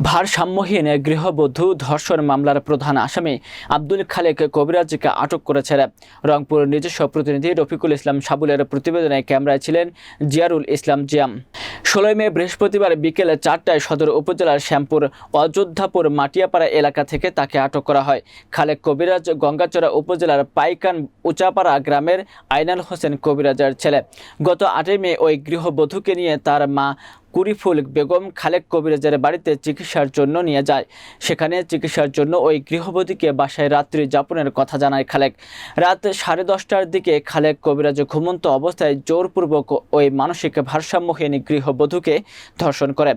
ভারসাম্যহীন গৃহবধূ ধর্ষণ মামলার প্রধান আসামি আব্দুল খালেক কবিরাজকে আটক করেছে রংপুর নিজস্ব প্রতিনিধি রফিকুল ইসলাম সাবুলের প্রতিবেদনে ক্যামেরায় ছিলেন জিয়ারুল ইসলাম জিয়াম। ষোলোই মে বৃহস্পতিবার বিকেল চারটায় সদর উপজেলার শ্যামপুর অযোধ্যাপুর মাটিয়াপাড়া এলাকা থেকে তাকে আটক করা হয়। খালেক কবিরাজ গঙ্গাচড়া উপজেলার পাইকান উচাপাড়া গ্রামের আইনাল হোসেন কবিরাজের ছেলে। গত আটই মে ওই গৃহবধূকে নিয়ে তার মা কুরিফুল বেগম খালেক কবিরাজের বাড়িতে চিকিৎসার জন্য নিয়ে যায়। সেখানে চিকিৎসার জন্য ওই গৃহবধূকে বাসায় রাত্রি যাপনের কথা জানায় খালেক। রাত সাড়ে দশটার দিকে খালেক কবিরাজ ঘুমন্ত অবস্থায় জোরপূর্বক ওই মানসিক ভারসাম্যহীন গৃহবধূকে ধর্ষণ করে।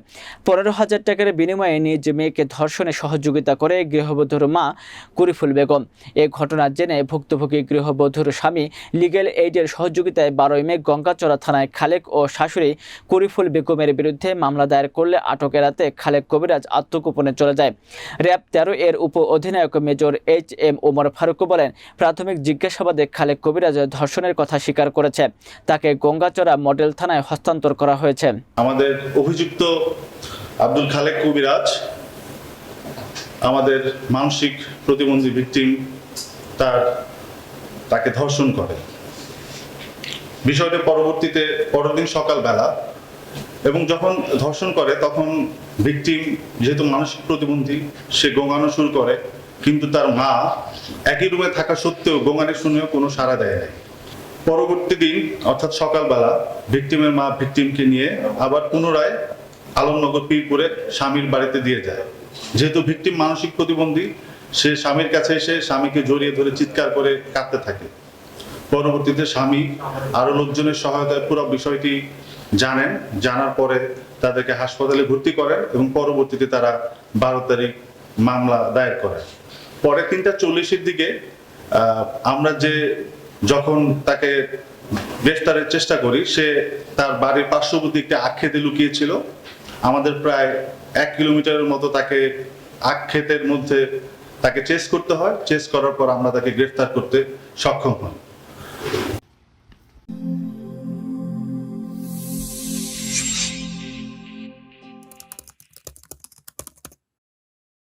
পনেরো হাজার টাকার বিনিময়ে নিজ মেয়েকে ধর্ষণে সহযোগিতা করে গৃহবধূর মা কুরিফুল বেগম। এ ঘটনা জেনে ভুক্তভোগী গৃহবধূর স্বামী লিগেল এইডের সহযোগিতায় বারোই মে গঙ্গাচড়া থানায় খালেক ও শাশুড়ি কুরিফুল বেগমের মামলা দায়ের করলে আটক এড়াতে খালেক কবিরাজ আত্মগোপনে চলে যায়। র্যাব তেরো এর উপ অধিনায়ক major H M Omar Faruk বলেন, প্রাথমিক জিজ্ঞাসাবাদে খালেক কবিরাজ ধর্ষণের কথা স্বীকার করেছে। তাকে গঙ্গাচড়া মডেল থানায় হস্তান্তর করা হয়েছে। আমাদের অভিযুক্ত আব্দুল খালেক কবিরাজ, আমাদের মানসিক প্রতিবন্ধী ভিকটিম তার, তাকে ধর্ষণ করে। বিষয়টি পরবর্তীতে, পরদিন সকালবেলা এবং যখন ধর্ষণ করে, তখন ভিকটিম যেহেতু মানসিক প্রতিবন্ধী, সে গোঙানো শুরু করে। কিন্তু তার মা একই রুমে থাকা সত্ত্বেও গোঙানি শুনেও কোনো সাড়া দেয় নাই। পরবর্তী দিন, অর্থাৎ সকালবেলা ভিকটিমের মা ভিকটিমকে নিয়ে আবার পুনরায় আলমনগর পীরপুরে স্বামীর বাড়িতে দিয়ে যায়। যেহেতু ভিকটিম মানসিক প্রতিবন্ধী, সে স্বামীর কাছে এসে স্বামীকে জড়িয়ে ধরে চিৎকার করে কাঁদতে থাকে। পরবর্তীতে স্বামী আরও লোকজনের সহায়তায় পুরো বিষয়টি জানেন। জানার পরে তাদেরকে হাসপাতালে ভর্তি করেন এবং পরবর্তীতে তারা বারো তারিখ মামলা দায়ের করেন। পরে তিনটা চল্লিশের দিকে আমরা যে যখন তাকে গ্রেফতারের চেষ্টা করি, সে তার বাড়ির পার্শ্ববর্তী একটি আক্ষেতে লুকিয়েছিল। আমাদের প্রায় এক কিলোমিটারের মতো তাকে আক্ষেতের মধ্যে তাকে চেস করতে হয়। চেস করার পর আমরা তাকে গ্রেফতার করতে সক্ষম হই।